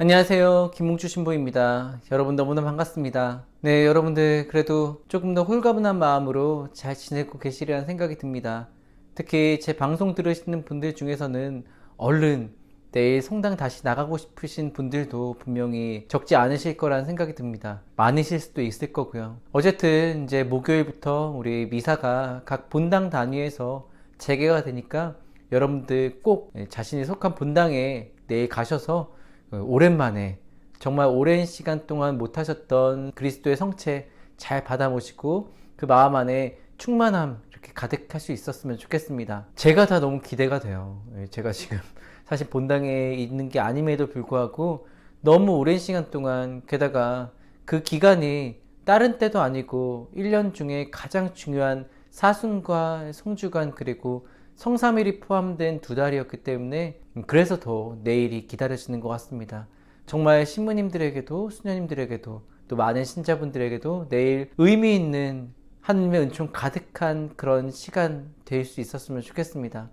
안녕하세요. 김뭉주 신부입니다. 여러분 너무나 반갑습니다. 네, 여러분들 그래도 조금 더 홀가분한 마음으로 잘 지내고 계시리라는 생각이 듭니다. 특히 제 방송 들으시는 분들 중에서는 얼른 내일 성당 다시 나가고 싶으신 분들도 분명히 적지 않으실 거라는 생각이 듭니다. 많으실 수도 있을 거고요. 어쨌든 이제 목요일부터 우리 미사가 각 본당 단위에서 재개가 되니까 여러분들 꼭 자신이 속한 본당에 내일 가셔서 어, 오랜만에 정말 오랜 시간 동안 못하셨던 그리스도의 성체 잘 받아 모시고 그 마음 안에 충만함 이렇게 가득할 수 있었으면 좋겠습니다. 제가 다 너무 기대가 돼요. 예, 제가 지금 사실 본당에 있는 게 아님에도 불구하고 너무 오랜 시간 동안 게다가 그 기간이 다른 때도 아니고 1년 중에 가장 중요한 사순과 성주간 그리고 성삼일이 포함된 두 달이었기 때문에 그래서 더 내일이 기다려지는 것 같습니다. 정말 신부님들에게도 수녀님들에게도 또 많은 신자분들에게도 내일 의미 있는 하느님의 은총 가득한 그런 시간 될 수 있었으면 좋겠습니다.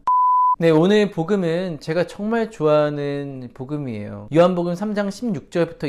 네, 오늘 복음은 제가 정말 좋아하는 복음이에요. 요한복음 3장 16절부터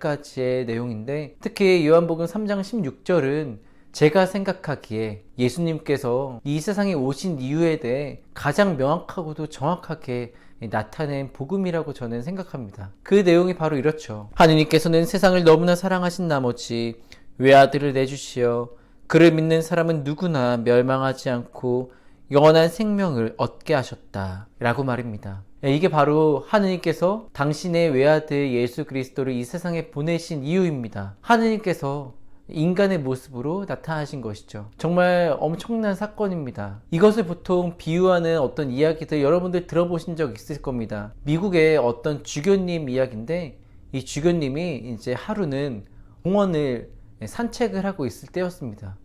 21절까지의 내용인데 특히 요한복음 3장 16절은 제가 생각하기에 예수님께서 이 세상에 오신 이유에 대해 가장 명확하고도 정확하게 나타낸 복음이라고 저는 생각합니다. 그 내용이 바로 이렇죠. 하느님께서는 세상을 너무나 사랑하신 나머지 외아들을 내주시어 그를 믿는 사람은 누구나 멸망하지 않고 영원한 생명을 얻게 하셨다. 라고 말입니다. 이게 바로 하느님께서 당신의 외아들 예수 그리스도를 이 세상에 보내신 이유입니다. 하느님께서 인간의 모습으로 나타나신 것이죠. 정말 엄청난 사건입니다. 이것을 보통 비유하는 어떤 이야기들 여러분들 들어보신 적 있을 겁니다. 미국의 어떤 주교님 이야기인데 이 주교님이 이제 하루는 공원을 산책을 하고 있을 때였습니다.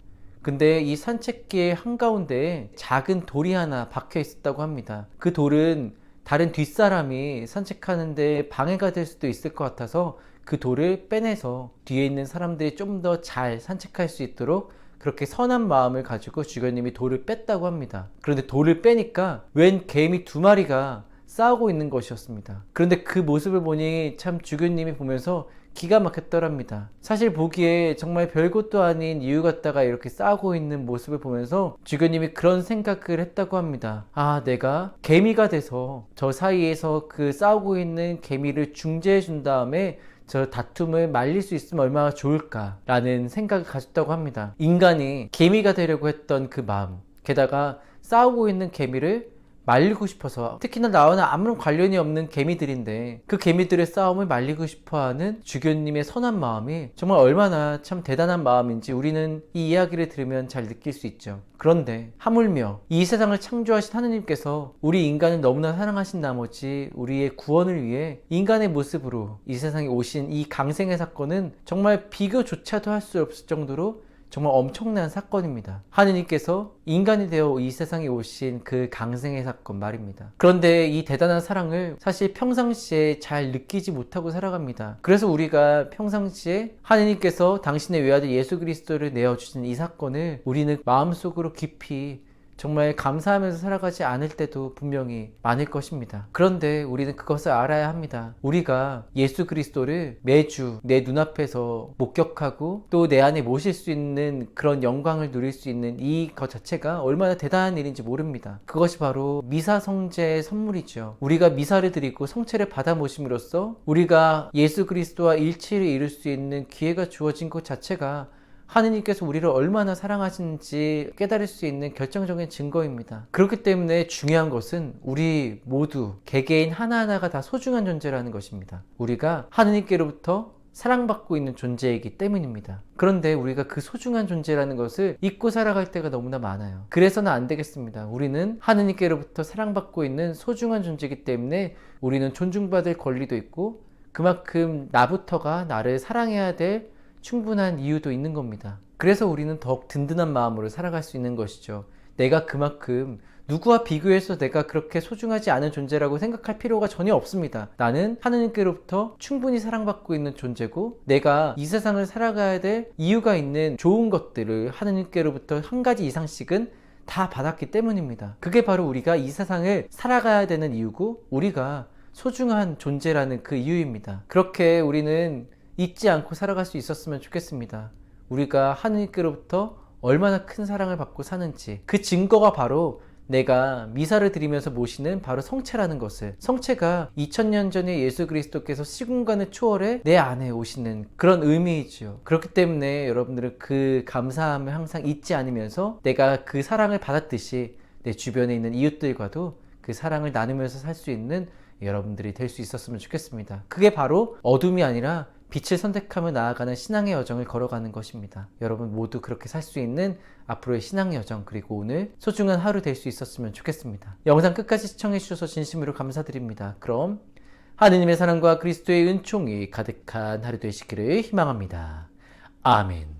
근데 이 산책길 한가운데에 작은 돌이 하나 박혀 있었다고 합니다. 그 돌은 다른 뒷사람이 산책하는데 방해가 될 수도 있을 것 같아서 그 돌을 빼내서 뒤에 있는 사람들이 좀 더 잘 산책할 수 있도록 그렇게 선한 마음을 가지고 주교님이 돌을 뺐다고 합니다. 그런데 돌을 빼니까 웬 개미 두 마리가 싸우고 있는 것이었습니다. 그런데 그 모습을 보니 참 주교님이 보면서 기가 막혔더랍니다. 사실 보기에 정말 별것도 아닌 이유 갖다가 이렇게 싸우고 있는 모습을 보면서 주교님이 그런 생각을 했다고 합니다. 아, 내가 개미가 돼서 저 사이에서 그 싸우고 있는 개미를 중재해 준 다음에 저 다툼을 말릴 수 있으면 얼마나 좋을까라는 생각을 가졌다고 합니다. 인간이 개미가 되려고 했던 그 마음, 게다가 싸우고 있는 개미를 말리고 싶어서 특히나 나와는 아무런 관련이 없는 개미들인데 그 개미들의 싸움을 말리고 싶어하는 주교님의 선한 마음이 정말 얼마나 참 대단한 마음인지 우리는 이 이야기를 들으면 잘 느낄 수 있죠. 그런데 하물며 이 세상을 창조하신 하느님께서 우리 인간을 너무나 사랑하신 나머지 우리의 구원을 위해 인간의 모습으로 이 세상에 오신 이 강생의 사건은 정말 비교조차도 할 수 없을 정도로 정말 엄청난 사건입니다. 하느님께서 인간이 되어 이 세상에 오신 그 강생의 사건 말입니다. 그런데 이 대단한 사랑을 사실 평상시에 잘 느끼지 못하고 살아갑니다. 그래서 우리가 평상시에 하느님께서 당신의 외아들 예수 그리스도를 내어주신 이 사건을 우리는 마음속으로 깊이 정말 감사하면서 살아가지 않을 때도 분명히 많을 것입니다. 그런데 우리는 그것을 알아야 합니다. 우리가 예수 그리스도를 매주 내 눈앞에서 목격하고 또 내 안에 모실 수 있는 그런 영광을 누릴 수 있는 이 것 자체가 얼마나 대단한 일인지 모릅니다. 그것이 바로 미사 성제의 선물이죠. 우리가 미사를 드리고 성체를 받아 모심으로써 우리가 예수 그리스도와 일치를 이룰 수 있는 기회가 주어진 것 자체가 하느님께서 우리를 얼마나 사랑하시는지 깨달을 수 있는 결정적인 증거입니다. 그렇기 때문에 중요한 것은 우리 모두 개개인 하나하나가 다 소중한 존재라는 것입니다. 우리가 하느님께로부터 사랑받고 있는 존재이기 때문입니다. 그런데 우리가 그 소중한 존재라는 것을 잊고 살아갈 때가 너무나 많아요. 그래서는 안 되겠습니다. 우리는 하느님께로부터 사랑받고 있는 소중한 존재이기 때문에 우리는 존중받을 권리도 있고 그만큼 나부터가 나를 사랑해야 될 충분한 이유도 있는 겁니다. 그래서 우리는 더욱 든든한 마음으로 살아갈 수 있는 것이죠. 내가 그만큼 누구와 비교해서 내가 그렇게 소중하지 않은 존재라고 생각할 필요가 전혀 없습니다. 나는 하느님께로부터 충분히 사랑받고 있는 존재고 내가 이 세상을 살아가야 될 이유가 있는 좋은 것들을 하느님께로부터 한 가지 이상씩은 다 받았기 때문입니다. 그게 바로 우리가 이 세상을 살아가야 되는 이유고 우리가 소중한 존재라는 그 이유입니다. 그렇게 우리는 잊지 않고 살아갈 수 있었으면 좋겠습니다. 우리가 하느님께로부터 얼마나 큰 사랑을 받고 사는지 그 증거가 바로 내가 미사를 드리면서 모시는 바로 성체라는 것을 성체가 2000년 전에 예수 그리스도께서 시공간을 초월해 내 안에 오시는 그런 의미이지요. 그렇기 때문에 여러분들은 그 감사함을 항상 잊지 않으면서 내가 그 사랑을 받았듯이 내 주변에 있는 이웃들과도 그 사랑을 나누면서 살 수 있는 여러분들이 될 수 있었으면 좋겠습니다. 그게 바로 어둠이 아니라 빛을 선택하며 나아가는 신앙의 여정을 걸어가는 것입니다. 여러분 모두 그렇게 살 수 있는 앞으로의 신앙 여정 그리고 오늘 소중한 하루 될 수 있었으면 좋겠습니다. 영상 끝까지 시청해 주셔서 진심으로 감사드립니다. 그럼 하느님의 사랑과 그리스도의 은총이 가득한 하루 되시기를 희망합니다. 아멘.